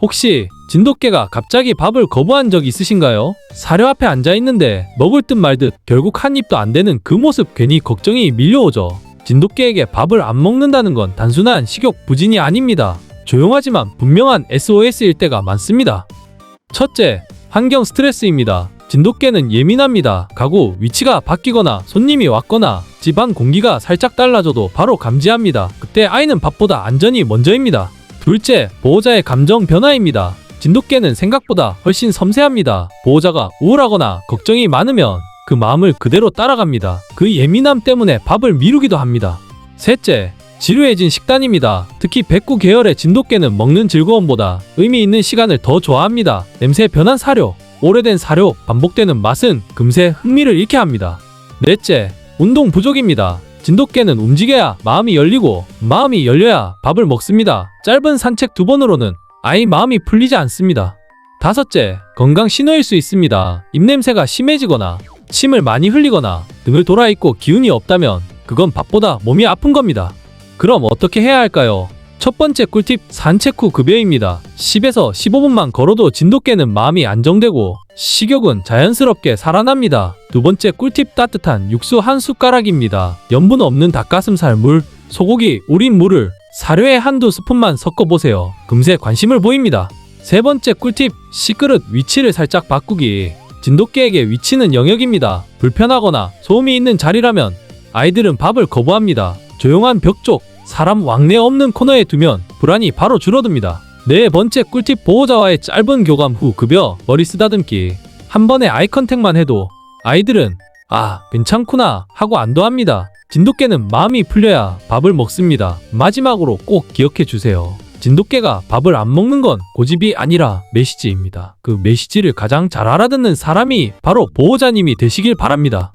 혹시 진돗개가 갑자기 밥을 거부한 적 있으신가요? 사료 앞에 앉아 있는데 먹을 듯 말듯 결국 한 입도 안 되는 그 모습 괜히 걱정이 밀려오죠. 진돗개에게 밥을 안 먹는다는 건 단순한 식욕 부진이 아닙니다. 조용하지만 분명한 SOS일 때가 많습니다. 첫째, 환경 스트레스입니다. 진돗개는 예민합니다. 가구 위치가 바뀌거나 손님이 왔거나 집안 공기가 살짝 달라져도 바로 감지합니다. 그때 아이는 밥보다 안전이 먼저입니다. 둘째, 보호자의 감정 변화입니다. 진돗개는 생각보다 훨씬 섬세합니다. 보호자가 우울하거나 걱정이 많으면 그 마음을 그대로 따라갑니다. 그 예민함 때문에 밥을 미루기도 합니다. 셋째, 지루해진 식단입니다. 특히 백구 계열의 진돗개는 먹는 즐거움보다 의미 있는 시간을 더 좋아합니다. 냄새 변한 사료, 오래된 사료, 반복되는 맛은 금세 흥미를 잃게 합니다. 넷째, 운동 부족입니다. 진돗개는 움직여야 마음이 열리고 마음이 열려야 밥을 먹습니다. 짧은 산책 두 번으로는 아이 마음이 풀리지 않습니다. 다섯째, 건강 신호일 수 있습니다. 입냄새가 심해지거나 침을 많이 흘리거나 등을 돌아 있고 기운이 없다면 그건 밥보다 몸이 아픈 겁니다. 그럼 어떻게 해야 할까요? 첫 번째 꿀팁 산책 후 급여입니다. 10에서 15분만 걸어도 진돗개는 마음이 안정되고 식욕은 자연스럽게 살아납니다. 두 번째 꿀팁 따뜻한 육수 한 숟가락입니다. 염분 없는 닭가슴살 물, 소고기, 우린 물을 사료에 한두 스푼만 섞어보세요. 금세 관심을 보입니다. 세 번째 꿀팁 식그릇 위치를 살짝 바꾸기. 진돗개에게 위치는 영역입니다. 불편하거나 소음이 있는 자리라면 아이들은 밥을 거부합니다. 조용한 벽 쪽, 사람 왕래 없는 코너에 두면 불안이 바로 줄어듭니다. 네 번째 꿀팁 보호자와의 짧은 교감 후 급여, 머리 쓰다듬기. 한 번에 아이 컨택만 해도 아이들은 아, 괜찮구나 하고 안도합니다. 진돗개는 마음이 풀려야 밥을 먹습니다. 마지막으로 꼭 기억해 주세요. 진돗개가 밥을 안 먹는 건 고집이 아니라 메시지입니다. 그 메시지를 가장 잘 알아듣는 사람이 바로 보호자님이 되시길 바랍니다.